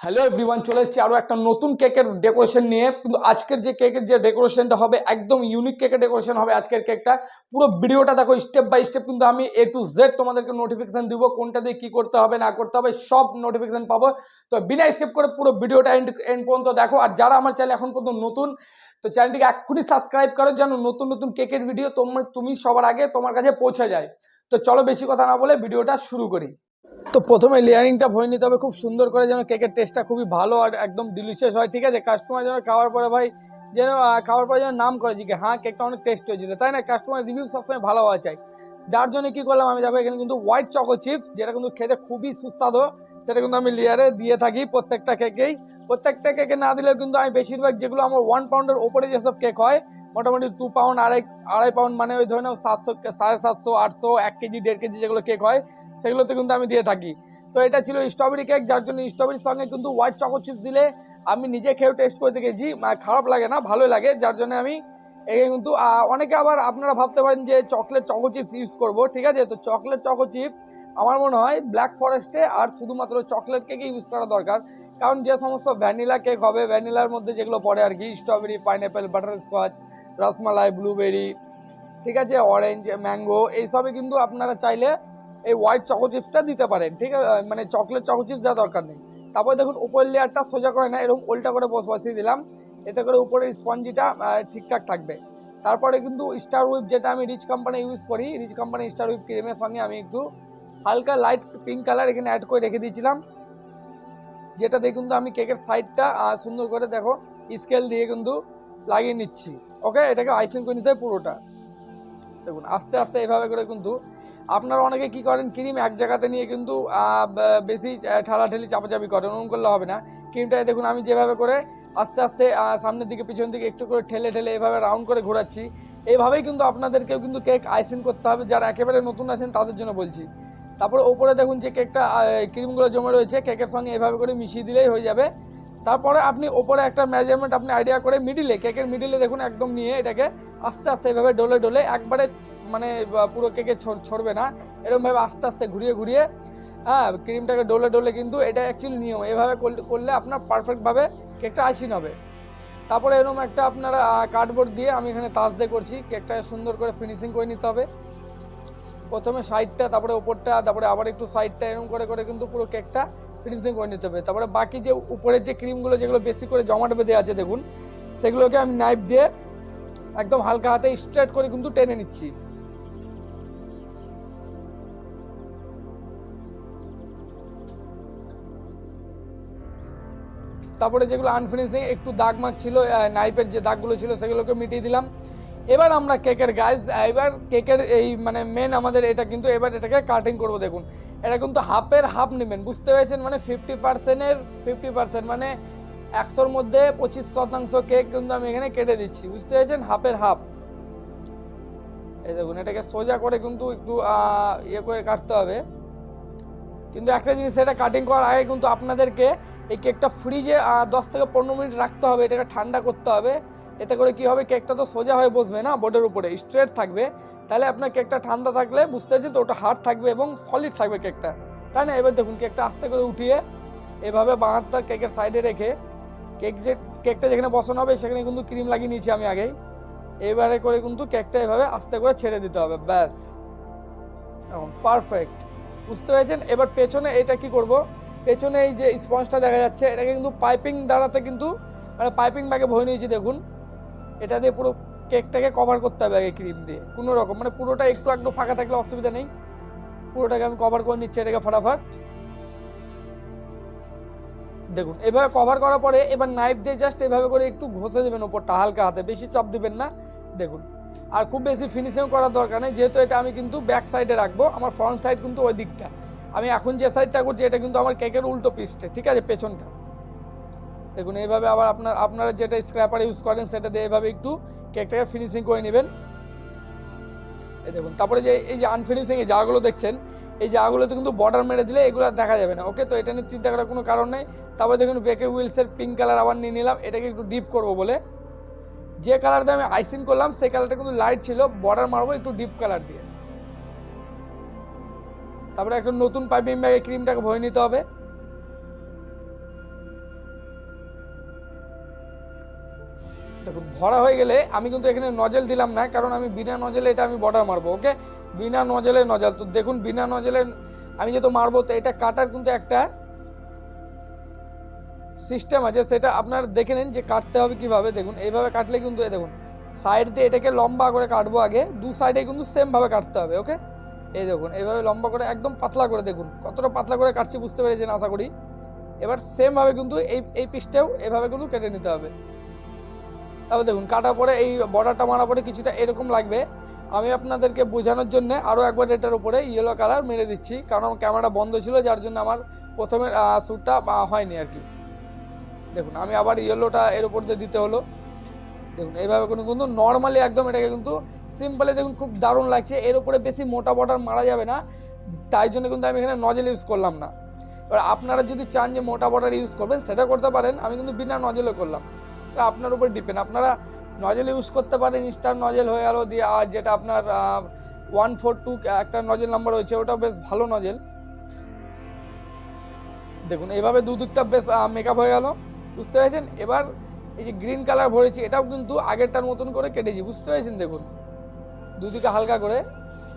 Hello everyone চলে এসেছি আরও একটা নতুন কেকের ডেকোরেশন নিয়ে। কিন্তু আজকের যে কেকের যে ডেকোরেশনটা হবে, একদম ইউনিক কেকের ডেকোরেশন হবে আজকের কেকটা। পুরো ভিডিওটা দেখো স্টেপ বাই স্টেপ কিন্তু আমি এ টু জেড তোমাদেরকে নোটিফিকেশান দিব কোনটা দিয়ে কী করতে হবে, না করতে হবে, সব নোটিফিকেশান পাবো। তো বিনা স্কেপ করে পুরো ভিডিওটা এন্ড এন্ড পর্যন্ত দেখো। আর যারা আমার চ্যানেল এখন পর্যন্ত নতুন, তো চ্যানেলটিকে এক্ষুনি সাবস্ক্রাইব করো যেন নতুন নতুন কেকের ভিডিও তোমার, তুমি সবার আগে তোমার কাছে পৌঁছে যায়। তো চলো বেশি কথা না বলে ভিডিওটা শুরু করি। তো প্রথমে লেয়ারিংটা ভরে নিতে হবে খুব সুন্দর করে যেন কেকের টেস্টটা খুবই ভালো আর একদম ডিলিশিয়াস হয় ঠিক আছে? কাস্টমার যেন খাওয়ার পরে ভাই যেন খাওয়ার পরে যেন নাম করে যে কি, হ্যাঁ কেকটা অনেক টেস্ট হয়েছিল। তাই না? কাস্টমার রিভিউ সবসময় ভালো হওয়া চাই। যার জন্য কী করলাম আমি দেখো এখানে কিন্তু হোয়াইট চকো চিপস যেটা কিন্তু খেতে খুবই সুস্বাদু সেটা কিন্তু আমি লেয়ারে দিয়ে থাকি প্রত্যেকটা কেকেই প্রত্যেকটা কেকে না দিলেও কিন্তু আমি বেশিরভাগ যেগুলো আমার ওয়ান পাউন্ডের ওপরে যেসব কেক হয় মোটামুটি টু পাউন্ড আড়াই আড়াই পাউন্ড মানে ওই ধরে নাও সাতশো, সাড়ে সাতশো, আটশো, এক কেজি, দেড় কেজি যেগুলো কেক হয়, সেগুলোতে কিন্তু আমি দিয়ে থাকি। তো এটা ছিল স্ট্রবেরি কেক যার জন্য স্ট্রবেরির সঙ্গে কিন্তু হোয়াইট চকো চিপস দিলে আমি নিজে খেয়েও টেস্ট করে দেখেছি খারাপ লাগে না, ভালোই লাগে, যার জন্য আমি একে কিন্তু অনেকে আবার আপনারা ভাবতে পারেন যে চকলেট চকো চিপস ইউজ করব, ঠিক আছে? তো চকলেট চকো চিপস আমার মনে হয় ব্ল্যাক ফরেস্টে আর শুধুমাত্র চকলেট কেকে ইউজ করা দরকার। কারণ যে সমস্ত ভ্যানিলা কেক হবে ভ্যানিলার মধ্যে যেগুলো পড়ে আর কি strawberry pineapple butterscotch rasmalai blueberry ঠিক আছে অরেঞ্জ ম্যাঙ্গো এইসবে কিন্তু আপনারা চাইলে এই হোয়াইট চকো চিপসটা দিতে পারেন, ঠিক আছে মানে চকলেট চকো চিপস দেওয়া দরকার নেই। তারপরে দেখুন, উপরের লেয়ারটা সোজা করে না এরকম উল্টা করে বস- বসিয়ে দিলাম, এতে করে উপরের স্পঞ্জিটা ঠিকঠাক থাকবে। তারপরে কিন্তু স্টার উইপ যেটা আমি রিচ কোম্পানি ইউজ করি রিচ কোম্পানি স্টার উইপ ক্রিমের সঙ্গে আমি একটু হালকা লাইট পিঙ্ক কালার এখানে অ্যাড করে রেখে দিয়েছিলাম। যেটা দিয়ে কিন্তু আমি কেকের সাইডটা সুন্দর করে দেখো স্কেল দিয়ে কিন্তু লাগিয়ে নিচ্ছি। ওকে এটাকে আইসিং করে নিতে হবে পুরোটা। দেখুন, আস্তে আস্তে এভাবে করে কিন্তু আপনারা অনেকে কি করেন, ক্রিম এক জায়গাতে নিয়ে কিন্তু বেশি ঠেলাঠেলি, চাপাচাপি করেন ওরকম করলে হবে না। ক্রিমটা দেখুন, আমি যেভাবে করে আস্তে আস্তে সামনের দিকে পিছন দিকে একটু করে ঠেলে ঠেলে এভাবে রাউন্ড করে ঘোরাচ্ছি। এইভাবেই কিন্তু আপনাদেরকেও কিন্তু কেক আইসিং করতে হবে। যারা একেবারে নতুন আছেন, তাদের জন্য বলছি। তারপরে ওপরে দেখুন যে কেকটা ক্রিমগুলো জমে রয়েছে কেকের সঙ্গে এভাবে করে মিশিয়ে দিলেই হয়ে যাবে। তারপরে আপনি ওপরে একটা মেজারমেন্ট আপনি আইডিয়া করে মিডিলে কেকের মিডিলে দেখুন একদম নিয়ে এটাকে আস্তে আস্তে এভাবে ডলে ডলে একবারে মানে পুরো কেকে ছড়- ছড়বে না। এরকমভাবে আস্তে আস্তে ঘুরিয়ে ঘুরিয়ে হ্যাঁ ক্রিমটাকে ডলে ডলে কিন্তু এটা অ্যাকচুয়ালি নিয়ম। এভাবে করলে- আপনার পারফেক্টভাবে কেকটা আইসিন হবে। তারপরে এরকম একটা আপনার কার্ডবোর্ড দিয়ে আমি এখানে তাস দিয়ে করছি। কেকটা সুন্দর করে ফিনিশিং করে নিতে হবে। প্রথমে সাইডটা তারপরে ওপরটা, তারপরে আবার একটু সাইডটা এরকম করে করে কিন্তু পুরো কেকটা ফিনিশিং করে নিতে হবে। তারপরে বাকি যে উপরের যে ক্রিমগুলো যেগুলো বেশি করে জমাট বেঁধে আছে, দেখুন, সেগুলোকে আমি নাইফ দিয়ে একদম হালকা হাতে স্ট্রেট করে কিন্তু টেনে নিচ্ছি। তারপরে যেগুলো আনফিনিশিং একটু দাগ মাগ ছিল নাইফের যে দাগগুলো ছিল, সেগুলোকে মিটিয়ে দিলাম। এবার আমরা কেকের গাছ এবার কেকের এই মানে মেন আমাদের এটা কিন্তু এবার এটাকে কাটিং করব, দেখুন। এটা কিন্তু হাফের হাফ নেবেন, বুঝতে পেরেছেন? মানে ফিফটি পার্সেন্টের ফিফটি পার্সেন্ট মানে একশোর মধ্যে পঁচিশ শতাংশ কেক কিন্তু আমি এখানে কেটে দিচ্ছি, বুঝতে পেরেছেন? হাফের হাফ। এই দেখুন, এটাকে সোজা করে কিন্তু একটু ইয়ে করে কাটতে হবে। কিন্তু একটা জিনিস, এটা কাটিং করার আগে কিন্তু আপনাদেরকে এই কেকটা ফ্রিজে দশ থেকে পনেরো মিনিট রাখতে হবে, এটাকে ঠান্ডা করতে হবে। এতে করে কি হবে? কেকটা তো সোজা হয়ে বসবে না বোর্ডের উপরে। স্ট্রেট থাকবে। তাহলে আপনার কেকটা ঠান্ডা থাকলে বুঝতে পারছেন তো, ওটা হার্ড থাকবে এবং সলিড থাকবে কেকটা। তাই না? এবার দেখুন, কেকটা আস্তে করে উঠিয়ে এভাবে বাঁহাতটা কেকের সাইডে রেখে কেক যে, কেকটা যেখানে বসানো হবে সেখানে কিন্তু ক্রিম লাগিয়ে নিয়েছি আমি আগেই। এবারে করে কিন্তু কেকটা এভাবে আস্তে করে ছেড়ে দিতে হবে, ব্যাস। পারফেক্ট বুঝতে পেরেছেন? এবার পেছনে এটা কি করব? পেছনে এই যে স্পঞ্জটা দেখা যাচ্ছে, এটাকে কিন্তু পাইপিং দ্বারাতে কিন্তু মানে পাইপিং ব্যাগে ভরে নিয়েছি, দেখুন। এটা দিয়ে পুরো কেকটাকে কভার করতে হবে আগে ক্রিম দিয়ে। কোনো রকম মানে পুরোটা একটু একটু ফাঁকা থাকলে অসুবিধা নেই। পুরোটাকে আমি কভার করে নিচ্ছি এটাকে ফটাফট। দেখুন, এভাবে কভার করার পরে এবার নাইফ দিয়ে জাস্ট এভাবে করে একটু ঘষে দেবেন ওপরটা হালকা হাতে। বেশি চাপ দেবেন না। দেখুন, আর খুব বেশি ফিনিশিং করার দরকার নেই, যেহেতু এটা আমি কিন্তু ব্যাক সাইডে রাখব, আমার ফ্রন্ট সাইড কিন্তু ওই দিকটা। আমি এখন যে সাইডটা করছি, এটা কিন্তু আমার কেকের উল্টো পিসটা ঠিক আছে, পেছনটা। দেখুন, এইভাবে আবার আপনার, আপনারা যেটা স্ক্র্যাপার ইউজ করেন, সেটা দিয়ে এভাবে একটু কেকটাকে ফিনিশিং করে নেবেন। এই দেখুন, তারপরে যে, এই যে আনফিনিশিং এই জায়গাগুলো দেখছেন, এই জায়গাগুলোতে কিন্তু বর্ডার মেরে দিলে এগুলো দেখা যাবে না। ওকে তো এটা নিয়ে চিন্তা করার কোনো কারণ নেই। তারপরে দেখুন বেকে উইলসের পিঙ্ক কালার আবার নিয়ে নিলাম, এটাকে একটু ডিপ করব বলে। যে কালার দিয়ে আমি আইসিং করলাম, সেই কালারটা কিন্তু লাইট ছিল বর্ডার মারবো একটু ডিপ কালার দিয়ে। তারপরে একটা নতুন পাইপিং ব্যাগে ক্রিমটাকে ভরে নিতে হবে। ভরা হয়ে গেলে আমি কিন্তু এখানে নজেল দিলাম না, কারণ আমি বিনা নজেলে এটা আমি বর্ডার মারবো ওকে বিনা নজেলে নজল। তো দেখুন, বিনা নজেলে আমি যেহেতু মারবো, তো এটা কাটার কিন্তু একটা সিস্টেম আছে, সেটা আপনার দেখে নিন যে কাটতে হবে কীভাবে। দেখুন, এইভাবে কাটলে কিন্তু, এই দেখুন সাইড দিয়ে এটাকে লম্বা করে কাটবো আগে, দু সাইডে কিন্তু সেমভাবে কাটতে হবে ওকে এই দেখুন, এইভাবে লম্বা করে, একদম পাতলা করে দেখুন, কতটা পাতলা করে কাটছি বুঝতে পেরেছেন আশা করি? এবার সেমভাবে কিন্তু এই এই পিসটাও এভাবে কিন্তু কেটে নিতে হবে। তারপর দেখুন কাটার পরে এই বর্ডারটা মারার পরে কিছুটা এরকম লাগবে। আমি আপনাদেরকে বোঝানোর জন্য আরও একবার এটার উপরে ইয়েলো কালার মেরে দিচ্ছি, কারণ আমার ক্যামেরা বন্ধ ছিল, যার জন্য আমার প্রথমে শ্যুটটা হয়নি আর কি। দেখুন, আমি আবার ইয়েলোটা এর উপর দিয়ে দিতে হলো। দেখুন, এইভাবে কোনো কিন্তু নর্মালি একদম এটাকে কিন্তু সিম্পলি দেখুন খুব দারুণ লাগছে। এর উপরে বেশি মোটা বর্ডার মারা যাবে না, তাই জন্য কিন্তু আমি এখানে নজেল ইউজ করলাম না। এবার আপনারা যদি চান যে মোটা বর্ডার ইউজ করবেন, সেটা করতে পারেন। আমি কিন্তু বিনা নজেলে করলাম। সেটা আপনার উপর ডিপেন্ড আপনারা নজেল ইউজ করতে পারেন স্টার নজেল হয়ে গেল দিয়ে, আর যেটা আপনার ওয়ান ফোর টু একটা নজেল নাম্বার রয়েছে, ওটাও বেশ ভালো নজেল দেখুন, এইভাবে দুদিকটা বেশ মেকআপ হয়ে গেল, বুঝতে পেরেছেন? এবার এই যে গ্রিন কালার ভরেছি, এটাও কিন্তু আগেরটার মতন করে কেটেছি, বুঝতে পেরেছেন? দেখুন দুদিকে হালকা করে,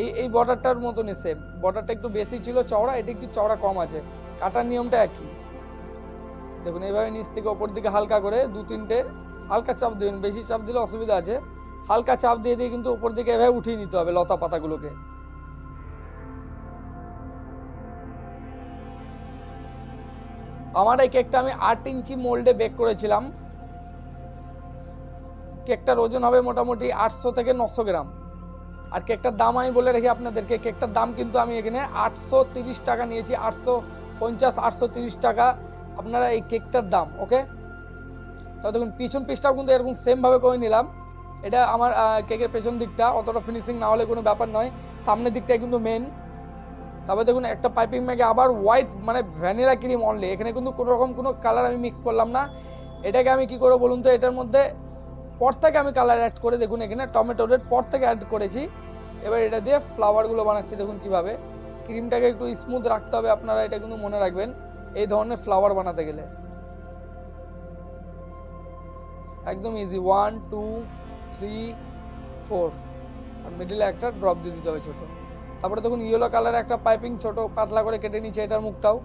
এই এই বর্ডারটার মতনই সেম বর্ডারটা একটু বেশি ছিল, চওড়া, এটা একটু চওড়া কম আছে। কাটার নিয়মটা একই। দেখুন, এইভাবে নিচ থেকে ওপর দিকে হালকা করে দু তিনটে হালকা চাপ দিবেন বেশি চাপ দিলে অসুবিধা আছে। হালকা চাপ দিয়ে দিয়ে কিন্তু ওপর দিকে এভাবে উঠিয়ে নিতে হবে লতা পাতাগুলোকে। আমার এই কেকটা আমি আট ইঞ্চি মোল্ডে বেক করেছিলাম। কেকটার ওজন হবে মোটামুটি আটশো থেকে নশো গ্রাম। আর কেকটার দাম আমি বলে রাখি আপনাদেরকে, কেকটার দাম কিন্তু আমি এখানে আটশো টাকা নিয়েছি, আটশো পঞ্চাশ, আটশো টাকা। আপনারা এই কেকটার দাম ওকে তো দেখুন, পিছন পিসটাও কিন্তু এরকম সেমভাবে করে নিলাম। এটা আমার কেকের পেছন দিকটা, অতটা ফিনিশিং না হলে কোনো ব্যাপার নয়। সামনের দিকটাই কিন্তু মেন তারপরে দেখুন, একটা পাইপিং ম্যাগে আবার হোয়াইট মানে ভ্যানিলা ক্রিম অনলি এখানে কিন্তু কোনো রকম কোনো কালার আমি মিক্স করলাম না। এটাকে আমি কি করব বলুন তো, এটার মধ্যে পর থেকে আমি কালার অ্যাড করে দেখুন এখানে টমেটো রেড পর থেকে অ্যাড করেছি। এবার এটা দিয়ে ফ্লাওয়ারগুলো বানাচ্ছি দেখুন কীভাবে। ক্রিমটাকে একটু স্মুথ রাখতে হবে আপনারা, এটা কিন্তু মনে রাখবেন। এই ধরনের ফ্লাওয়ার বানাতে গেলে। একদম easy one two three four আর মিডিলে একটা ড্রপ দিয়ে দিতে হবে ছোটো। তারপরে দেখুন ইয়েলো কালার একটা পাইপিং ছোট পাতলা করে কেটে নিচ্ছে এটার মুখটাও।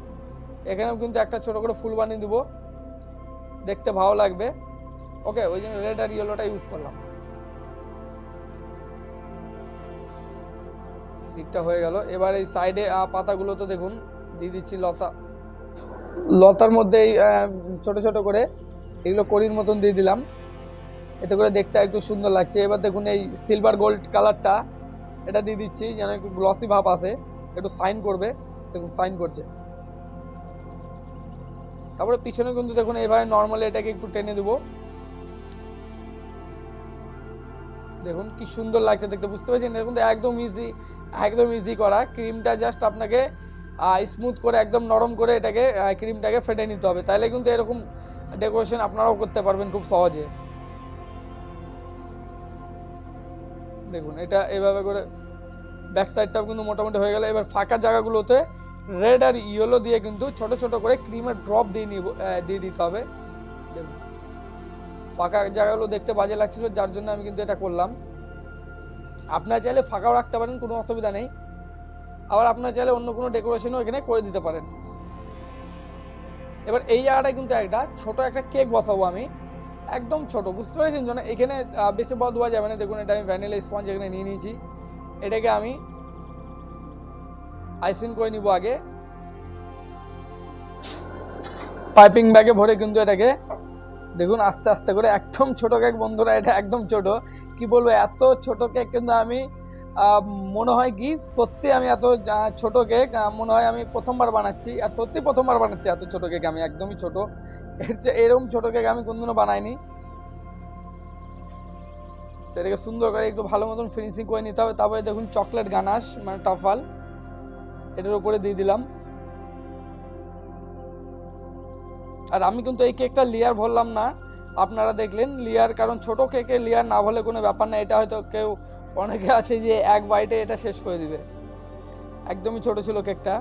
এখানেও কিন্তু একটা ছোট করে ফুল বানিয়ে দিব। দেখতে ভালো লাগবে। ওকে, ওই জন্য রেড আর ইয়েলোটা ইউজ করলাম। দিকটা হয়ে গেল। এবার এই সাইডে পাতাগুলো তো দেখুন, দিয়ে দিচ্ছি লতা। লতার মধ্যে ছোট ছোট করে এগুলো করির মতন দিয়ে দিলাম। এতে করে দেখতে একটু সুন্দর লাগছে। এবার দেখুন এই সিলভার গোল্ড কালারটা এটা দিয়ে দিচ্ছি, যেন একটু গ্লসি ভাব আসে। একটু সাইন করবে। দেখুন সাইন করছে। তারপরে পিছনে কিন্তু দেখুন এইভাবে নর্মালি এটাকে একটু টেনে দেবো। দেখুন, কি সুন্দর লাগছে দেখতে, বুঝতে পারছেন? তো একদম ইজি একদম ইজি করা। ক্রিমটা জাস্ট আপনাকে স্মুথ করে, একদম নরম করে এটাকে ক্রিমটাকে ফেটে নিতে হবে। তাহলে কিন্তু এরকম ডেকোরেশন আপনারাও করতে পারবেন খুব সহজে। দেখুন, এটা এভাবে করে ব্যাক সাইডটাও কিন্তু মোটামুটি হয়ে গেল। এবার ফাঁকা জায়গাগুলোতে রেড আর ইয়েলো দিয়ে কিন্তু ছোট ছোট করে ক্রিমের ড্রপ দিয়ে নিব দিয়ে দিতে হবে। দেখুন, ফাঁকা জায়গাগুলো দেখতে বাজে লাগছিল, যার জন্য আমি কিন্তু এটা করলাম। আপনারা চাইলে ফাঁকাও রাখতে পারেন, কোনো অসুবিধা নেই। আবার আপনার চাইলে অন্য কোনো ডেকোরেশনও এখানে করে দিতে পারেন। এবার এই জায়গাটায় কিন্তু একটা ছোট একটা কেক বসাবো আমি। একদম ছোট, বুঝতে পেরেছেন? যেন এখানে বেশি বড় দেওয়া যাবে না। দেখুন, এটা আমি ভ্যানিলা স্পঞ্জ এখানে নিয়ে নিয়েছি। এটাকে আমি আইসিং করে নিব আগে। পাইপিং ব্যাগে ভরে কিন্তু এটাকে, দেখুন, আস্তে আস্তে করে একদম ছোট কেক বন্ধুরা, এটা একদম ছোট। কি বলব, এত ছোট কেক কিন্তু আমি মনে হয় কি, সত্যি আমি এত ছোট কেক মনে হয় আমি প্রথমবার বানাচ্ছি। আর সত্যি প্রথমবার বানাচ্ছি এত ছোট কেক আমি একদমই ছোট। এর চেয়ে এরকম ছোট কেক আমি কোনদিনও বানাইনি। এটাকে সুন্দর করে একটু ভালো মতন ফিনিশিং করে নিতে হবে। তারপরে দেখুন চকলেট গানাশ মানে টফাল এটার উপরে দিয়ে দিলাম। আর আমি কিন্তু এই কেকটা লেয়ার ভরলাম না। আপনারা দেখলেন লেয়ার কারণ ছোট কেকে লেয়ার না ভরলে কোনো ব্যাপার না। এটা হয়তো কেউ অনেকে আছে যে এক বাইটে এটা শেষ করে দিবে। একদমই ছোট ছিল কেকটা।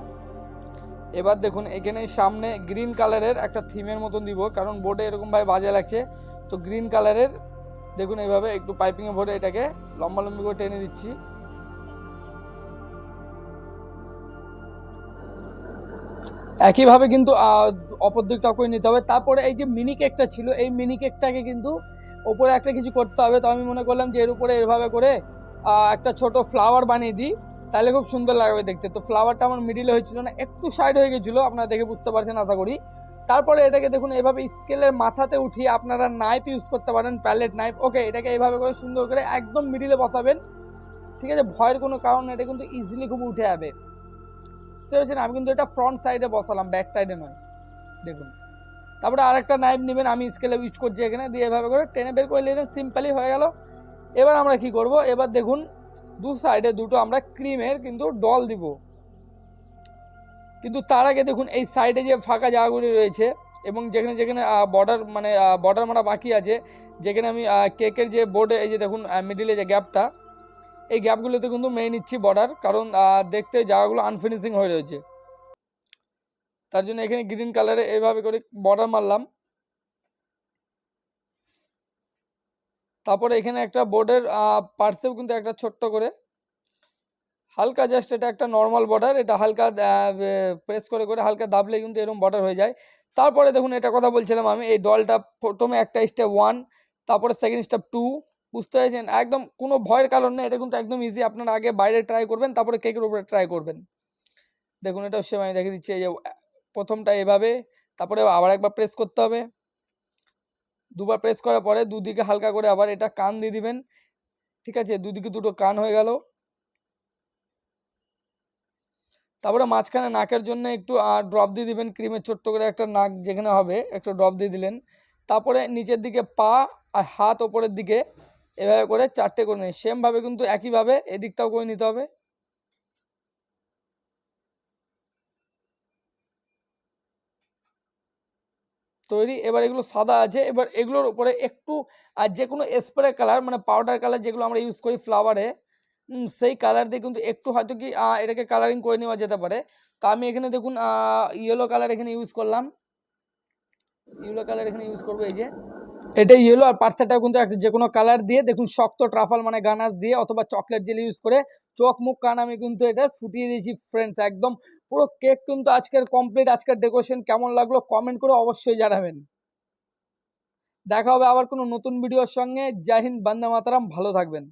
এবার দেখুন, এখানে সামনে গ্রিন কালারের একটা থিমের মতন দিব, কারণ বোর্ডে এরকমভাবে বাজে লাগছে। তো গ্রিন কালারের, দেখুন এইভাবে একটু পাইপিংয়ে ভরে এটাকে লম্বা লম্বি করে টেনে দিচ্ছি। একইভাবে কিন্তু অপর দিকটাও করে নিতে হবে। তারপরে এই যে মিনি কেকটা ছিল, এই মিনি কেকটাকে কিন্তু ওপরে একটা কিছু করতে হবে। তো আমি মনে করলাম যে এর উপরে এভাবে করে একটা ছোট ফ্লাওয়ার বানিয়ে দিই। তাহলে খুব সুন্দর লাগবে দেখতে। তো ফ্লাওয়ারটা আমার মিডিলে হয়েছিল না, একটু সাইড হয়ে গেছিল, আপনারা দেখে বুঝতে পারছেন, আশা করি। তারপরে এটাকে দেখুন, এভাবে স্কেলের মাথাতে উঠিয়ে আপনারা নাইফ ইউজ করতে পারেন প্যালেট নাইফ ওকে এটাকে এভাবে করে সুন্দর করে একদম মিডিলে বসাবেন। ঠিক আছে, ভয়ের কোনো কারণ এটা কিন্তু ইজিলি খুব উঠে যাবে। বুঝতে পেরেছেন? আমি কিন্তু এটা ফ্রন্ট সাইডে বসালাম ব্যাক সাইডে নয়। দেখুন। তারপরে আরেকটা নাইফ নেবেন, আমি স্কেলে ইউজ করছি এখানে, দিয়ে এভাবে করে টেনে বের করে নিলেন সিম্পলি হয়ে গেল। এবার আমরা কি করব? এবার দেখুন, দু সাইডে দুটো আমরা ক্রিমের কিন্তু ডল দিব। কিন্তু তার আগে দেখুন, এই সাইডে যে ফাঁকা জায়গাগুলি রয়েছে এবং যেখানে যেখানে বর্ডার মানে বর্ডার মারা বাকি আছে, যেখানে আমি কেকের যে বোর্ডে এই যে দেখুন মিডিলে যে গ্যাপটা এই গ্যাপগুলোতে কিন্তু মেয়ে নিচ্ছি বর্ডার কারণ দেখতে জায়গাগুলো আনফিনিশিং হয়ে রয়েছে। তার জন্য এখানে গ্রিন কালারে এইভাবে করে বর্ডার মারলাম। তারপরে এখানে একটা বোর্ডের পার্সেও কিন্তু একটা ছোট্ট করে। হালকা জাস্ট এটা একটা নর্মাল বর্ডার এটা হালকা প্রেস করে করে হালকা দাবলে কিন্তু এরকম বর্ডার হয়ে যায়। তারপরে দেখুন এটা কথা বলছিলাম আমি, এই ডলটা প্রথমে একটা স্টেপ ওয়ান তারপরে সেকেন্ড স্টেপ টু বুঝতে পেরেছেন? একদম কোনো ভয়ের কারণ নেই, এটা কিন্তু একদম ইজি আপনারা আগে বাইরে ট্রাই করবেন, তারপরে কেকের উপরে ট্রাই করবেন। দেখুন এটাও সেম আমি দেখে দিচ্ছি, এই যে, প্রথমটা এভাবে, তারপরে আবার একবার প্রেস করতে হবে। দুবার প্রেস করার পরে দুদিকে হালকা করে আবার এটা কান দিয়ে দিবেন। ঠিক আছে? দুদিকে দুটো কান হয়ে গেল। তারপরে মাঝখানে নাকের জন্য একটু ড্রপ দিয়ে দিবেন ক্রিমের ছোট্ট করে একটা নাক যেখানে হবে, একটু ড্রপ দিয়ে দিলেন। তারপরে নিচের দিকে পা আর হাত ওপরের দিকে এভাবে করে চারটে করে নিন। সেমভাবে কিন্তু একইভাবে এদিকটাও করে নিতে হবে। তৈরি। এবার এগুলো সাদা আছে। এবার এগুলোর উপরে একটু, আর যে কোনো স্প্রে কালার মানে পাউডার কালার যেগুলো আমরা ইউজ করি ফ্লাওয়ারে সেই কালার দিয়ে কিন্তু একটু হয়তো কি এটাকে কালারিং করে নেওয়া যেতে পারে। তো আমি এখানে দেখুন ইয়েলো কালার এখানে ইউজ করলাম। ইয়েলো কালার এখানে ইউজ করব এই যে। এটা ইয়েলো আর পার্সাটাও কিন্তু একটা যে কোনো কালার দিয়ে দেখুন শক্ত ট্রাফাল মানে গানাস দিয়ে অথবা চকলেট জেলি ইউজ করে চোখ মুখ কান আমি কিন্তু এটা ফুটিয়ে দিয়েছি ফ্রেন্ডস একদম পুরো কেক কিন্তু আজকের কমপ্লিট আজকের ডেকোরেশন কেমন লাগল কমেন্ট করে অবশ্যই জানাবেন। দেখা হবে আবার কোনো নতুন ভিডিওর সঙ্গে। জয় হিন্দ, বান্দা মাতারাম, ভালো থাকবেন।